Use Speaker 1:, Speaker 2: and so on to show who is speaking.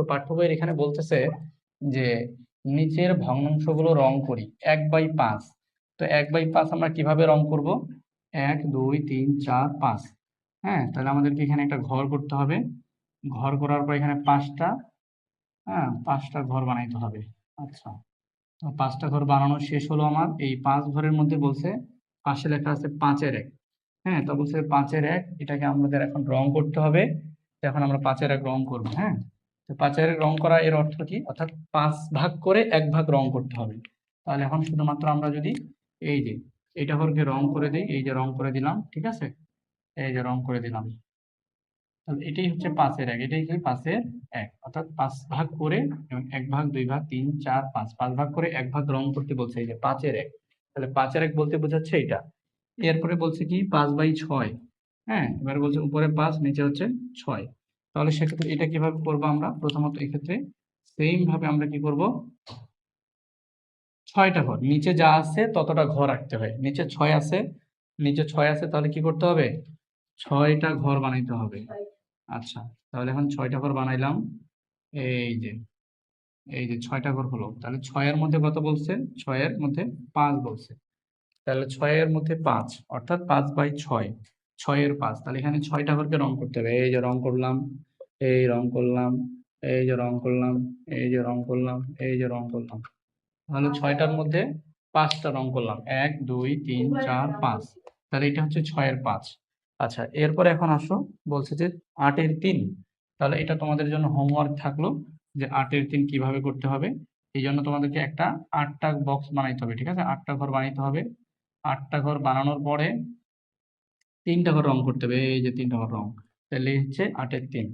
Speaker 1: তো পাঠ্য বইয়ের এখানে বলতেছে যে নিচের ভগ্নাংশগুলো রং করি, এক বাই পাঁচ। তো এক বাই পাঁচ আমরা কীভাবে রং করব? এক, দুই, তিন, চার, পাঁচ। হ্যাঁ তাহলে আমাদেরকে এখানে একটা ঘর করতে হবে। ঘর করার পর এখানে পাঁচটা হ্যাঁ পাঁচটা ঘর বানাইতে হবে। আচ্ছা তো পাঁচটা ঘর বানানো শেষ হলো আমার। এই পাঁচ ঘরের মধ্যে বলছে, পাশে লেখা আছে পাঁচের এক। হ্যাঁ তো বলছে পাঁচের এক, এটাকে আমাদের এখন রং করতে হবে। এখন আমরা পাঁচের এক রং করব হ্যাঁ। পাঁচের রং করা এর অর্থ কি? অর্থাৎ পাঁচ ভাগ করে এক ভাগ রং করতে হবে। তাহলে এখন শুধুমাত্র আমরা যদি এই যে, এইটা ঘরকে রং করে দিই, এই যে রং করে দিলাম, ঠিক আছে? এই যে রং করে দিলাম। তাহলে এটাই হচ্ছে পাঁচের এক, এটাই কি? পাঁচের এক। অর্থাৎ পাঁচ ভাগ করে এবং এক ভাগ, দুই ভাগ, তিন, চার, পাঁচ পাঁচ ভাগ করে এক ভাগ রং করতে বলছে এই যে পাঁচের এক। তাহলে পাঁচের এক বলতে বোঝাচ্ছে এটা এরপরে বলছে কি? পাঁচ বাই ছয়। হ্যাঁ এবারে বলছে উপরে পাঁচ, নিচে হচ্ছে ছয়। তাহলে সেক্ষেত্রে এটা কীভাবে করব আমরা? প্রথমত এক্ষেত্রে সেম ভাবে আমরা কি করব? ছয়টা ঘর, নিচে যা আছে ততটা ঘর রাখতে হয়। নিচে ছয় আছে, নিচে ছয় আছে, তাহলে কি করতে হবে? ছয়টা ঘর বানাইতে হবে। আচ্ছা তাহলে এখন ছয়টা ঘর বানাইলাম। এই যে এই যে ছয়টা ঘর হলো, তাহলে ছয়ের মধ্যে কত বলছে? ছয়ের মধ্যে পাঁচ বলছে। তাহলে ছয়ের মধ্যে পাঁচ, অর্থাৎ পাঁচ বাই ছয়। ছয়ের পাঁচ। তাহলে এখানে ছয়টা ঘরকে রং করতে হবে। এই যে রং করলাম, এই রং করলাম, এই যে রং করলাম, এই যে রং করলাম, এই যে রং করলাম। তাহলে ছয়টার মধ্যে পাঁচটা রং করলাম। এক, দুই, তিন, চার, পাঁচ। তাহলে এটা হচ্ছে ছয়ের পাঁচ। আচ্ছা এরপরে এখন আসো, বলছে যে আটের তিন। তাহলে এটা তোমাদের জন্য হোমওয়ার্ক থাকল যে আটের তিন কীভাবে করতে হবে। এই জন্য তোমাদেরকে একটা আটটা বক্স বানাইতে হবে, ঠিক আছে? আটটা ঘর বানাইতে হবে। আটটা ঘর বানানোর পরে তিনটা ঘর রং করতে হবে এই যে তিনটা ঘর রং। তাহলে হচ্ছে আটের তিন।